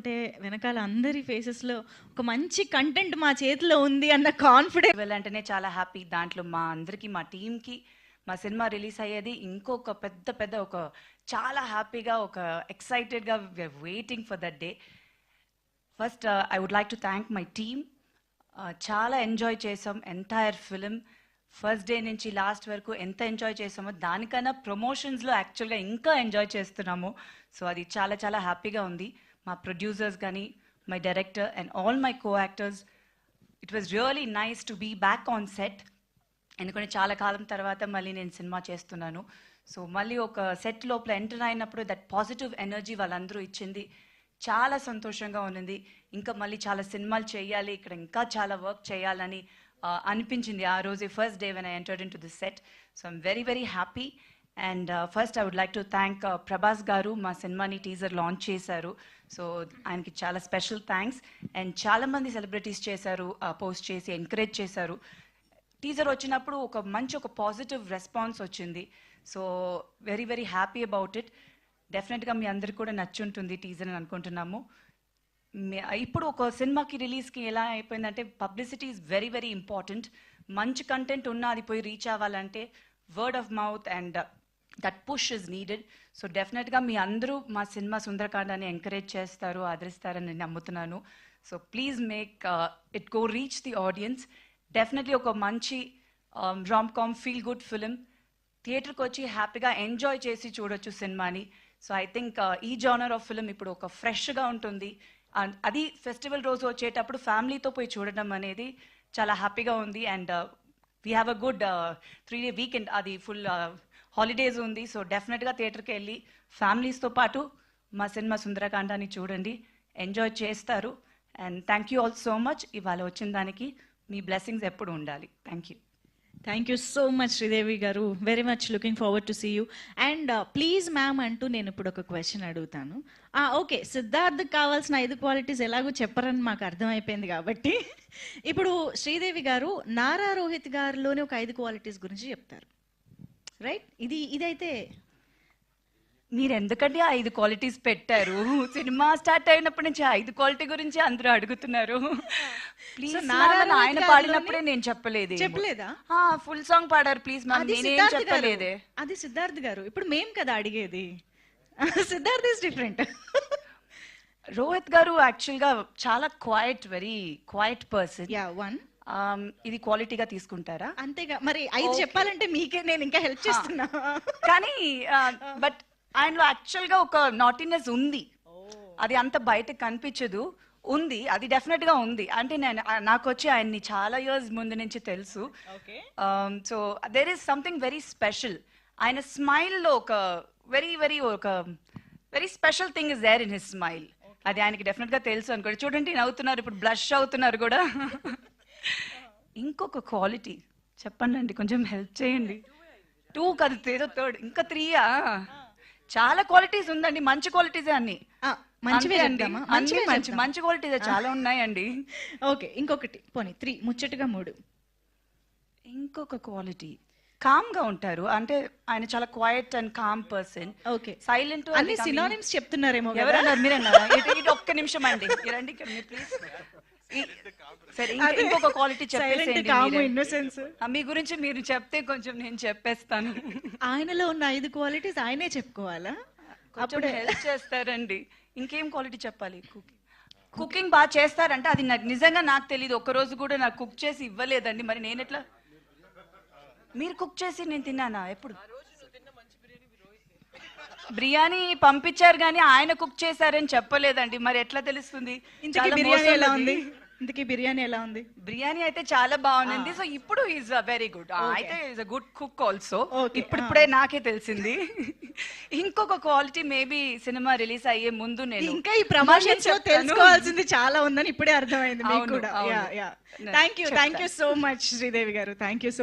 ఉంటే వెనకాల అందరి ఫేసెస్లో ఒక మంచి కంటెంట్ మా చేతిలో ఉంది అన్న కాన్ఫిడెన్స్ వెళ్ళంటేనే చాలా హ్యాపీ దాంట్లో మా అందరికీ మా టీంకి మా సినిమా రిలీజ్ అయ్యేది. ఇంకొక పెద్ద పెద్ద ఒక చాలా హ్యాపీగా ఒక ఎక్సైటెడ్గా waiting for that day first I would like to thank my team చాలా ఎంజాయ్ చేసాం ఎంటైర్ ఫిలిం ఫస్ట్ డే నుంచి లాస్ట్ వరకు ఎంత ఎంజాయ్ చేసామో దానికన్నా ప్రమోషన్స్లో యాక్చువల్గా ఇంకా ఎంజాయ్ చేస్తున్నాము. సో అది చాలా చాలా హ్యాపీగా ఉంది. మా ప్రొడ్యూసర్స్ కానీ my director and all my co actors it was really nice to be back on set ఎందుకంటే చాలా కాలం తర్వాత మళ్ళీ నేను సినిమా చేస్తున్నాను. సో మళ్ళీ ఒక సెట్ లోపల ఎంటర్ అయినప్పుడు దట్ పాజిటివ్ ఎనర్జీ వాళ్ళందరూ ఇచ్చింది. చాలా సంతోషంగా ఉన్నింది. ఇంకా మళ్ళీ చాలా సినిమాలు చేయాలి ఇక్కడ ఇంకా చాలా వర్క్ చేయాలని అనిపించింది ఆ రోజు first day when I entered into this set so I'm very very happy and first I would like to thank Prabhas garu మా సినిమాని టీజర్ లాంచ్ చేశారు. సో ఆయనకి చాలా స్పెషల్ థ్యాంక్స్ అండ్ చాలామంది సెలబ్రిటీస్ చేశారు పోస్ట్ చేసి ఎంకరేజ్ చేశారు. Teaser వచ్చినప్పుడు ఒక మంచి ఒక పాజిటివ్ రెస్పాన్స్ వచ్చింది. So very very happy about it డెఫినెట్గా మీ అందరికి కూడా నచ్చుంటుంది టీజర్ అని అనుకుంటున్నాము. ఇప్పుడు ఒక సినిమాకి రిలీజ్కి ఎలా అయిపోయిందంటే publicity is very very important మంచి కంటెంట్ ఉన్నా అది పోయి రీచ్ అవ్వాలంటే word of mouth and that push is needed so డెఫినెట్గా మీ అందరూ మా సినిమా సుందరకాండాన్ని ఎంకరేజ్ చేస్తారు ఆదరిస్తారని నేను నమ్ముతున్నాను so please make it go reach the audience definitely ఒక మంచి rom com feel good film థియేటర్కి వచ్చి హ్యాపీగా ఎంజాయ్ చేసి చూడొచ్చు సినిమాని. సో ఐ థింక్ ఈ జానర్ ఆఫ్ ఫిలిం ఇప్పుడు ఒక ఫ్రెష్గా ఉంటుంది. అండ్ అది ఫెస్టివల్ రోజు వచ్చేటప్పుడు ఫ్యామిలీతో పోయి చూడడం అనేది చాలా హ్యాపీగా ఉంది. And we have a good three day weekend అది ఫుల్ హాలిడేస్ ఉంది సో డెఫినెట్గా థియేటర్కి వెళ్ళి ఫ్యామిలీస్తో పాటు మా సినిమా సుందరకాండాన్ని చూడండి. ఎంజాయ్ చేస్తారు. And thank you all so much ఇవాళ వచ్చిన దానికి మీ బ్లెస్సింగ్స్ ఎప్పుడు ఉండాలి. Thank you thank you so much Sridevi garu. Very much looking forward to see you and please ma'am అంటూ నేను ఇప్పుడు ఒక క్వశ్చన్ అడుగుతాను. Ah, ఓకే సిద్ధార్థ్ కావాల్సిన ఐదు క్వాలిటీస్ ఎలాగో చెప్పరని మాకు అర్థమైపోయింది కాబట్టి. ఇప్పుడు శ్రీదేవి గారు నారా రోహిత్ గారిలోనే ఒక ఐదు క్వాలిటీస్ గురించి చెప్తారు. రైట్ ఇది ఇదైతే మీరు ఎందుకంటే ఆ ఐదు క్వాలిటీస్ పెట్టారు? సినిమా స్టార్ట్ అయినప్పటి నుంచి ఆ ఐదు క్వాలిటీ గురించి అందరూ అడుగుతున్నారు. ప్లీజ్ So, నారా రోహిత్ ఆయన పాడినప్పుడే నేను చెప్పలేదు? చెప్పలేదా ఫుల్ సాంగ్ పాడారు ప్లీజ్ మ్యామ్ అది నేనేం సిద్ధార్థ్ గారు. చెప్పలేదే. అది సిద్ధార్థ్ గారు. ఇప్పుడు మేం కదా అడిగేది. సిద్ధార్థ్ ఇస్ డిఫరెంట్ రోహిత్ గారు యాక్చువల్గా చాలా quiet very quiet person yeah one ఇది క్వాలిటీగా తీసుకుంటారా? అంతేగా. మరి ఐదు చెప్పాలంటే మీకే నేను ఇంకా హెల్ప్ చేస్తున్నా కానీ బట్ ఆయనలో యాక్చువల్గా ఒక నాటినెస్ ఉంది. అది అంత బయట కనిపించదు. ఉంది. అది డెఫినెట్గా ఉంది. అంటే నేను నాకు వచ్చి ఆయన్ని చాలా ఇయర్స్ ముందు నుంచి తెలుసు. So there is something very special ఆయన స్మైల్లో ఒక వెరీ వెరీ ఒక very special thing is there in his smile అది ఆయనకి డెఫినెట్గా తెలుసు అనుకోండి. చూడండి నవ్వుతున్నారు. ఇప్పుడు బ్లష్ అవుతున్నారు కూడా. ఇంకొక క్వాలిటీ చెప్పండి అండి కొంచెం హెల్ప్ చేయండి. టూ కాదు ఏదో థర్డ్ ఇంకా త్రీయా చాలా క్వాలిటీస్ ఉందండి మంచి క్వాలిటీసే అన్ని. మంచివే అండి. మంచి చెప్దాం. మంచి క్వాలిటీస్ చాలా ఉన్నాయండి. ఓకే ఇంకొకటి. పోనీ త్రీ ముచ్చటగా మూడు. ఇంకొక క్వాలిటీ కామ్గా ఉంటారు. అంటే ఆయన చాలా quiet and calm person okay. Silent అన్ని సినానిమ్స్ చెప్తున్నారేమో ఎవరన్నారు మీరన్నారా ఒక్క నిమిషం అండి. రండి ఇక్కడ మీరు ప్లీజ్ సరే ఇంక- ఇంకొక క్వాలిటీ చెప్పేసేయండి మీ గురించి మీరు చెప్తే కొంచెం నేను చెప్పేస్తాను. ఆయనలో ఉన్న ఐదు క్వాలిటీస్ ఆయనే చెప్పుకోవాలా? కొంచెం హెల్ప్ చేస్తారండి. ఇంకేం క్వాలిటీ చెప్పాలి కుకింగ్ బాగా చేస్తారంటే అది నాకు నిజంగా నాకు తెలియదు ఒక రోజు కూడా నాకు కుక్ చేసి ఇవ్వలేదండి. మరి నేను ఎట్లా మీరు కుక్ చేసి నేను తిన్నానా? ఎప్పుడు? బిర్యానీ పంపించారు కానీ ఆయన కుక్ చేశారని చెప్పలేదండి. మరి ఎట్లా తెలుస్తుంది? బిర్యానీ ఎలా. ఉంది? ఇంతకీ బిర్యానీ ఎలా ఉంది? బిర్యానీ అయితే చాలా బాగుంది. సో ఇప్పుడు ఈజ్ వెరీ గుడ్ అయితే is a good cook also Okay, ఇప్పుడు ఇప్పుడే నాకే తెలిసింది. ఇంకొక క్వాలిటీ మేబీ సినిమా రిలీజ్ అయ్యే ముందు నేను ఇంకా ఈ ప్రమోషన్స్లో. తెలుసుకోవాల్సింది చాలా ఉందని ఇప్పుడే అర్థమైంది మీకు కూడా. Thank you thank you. So much Sridevi garu. Thank you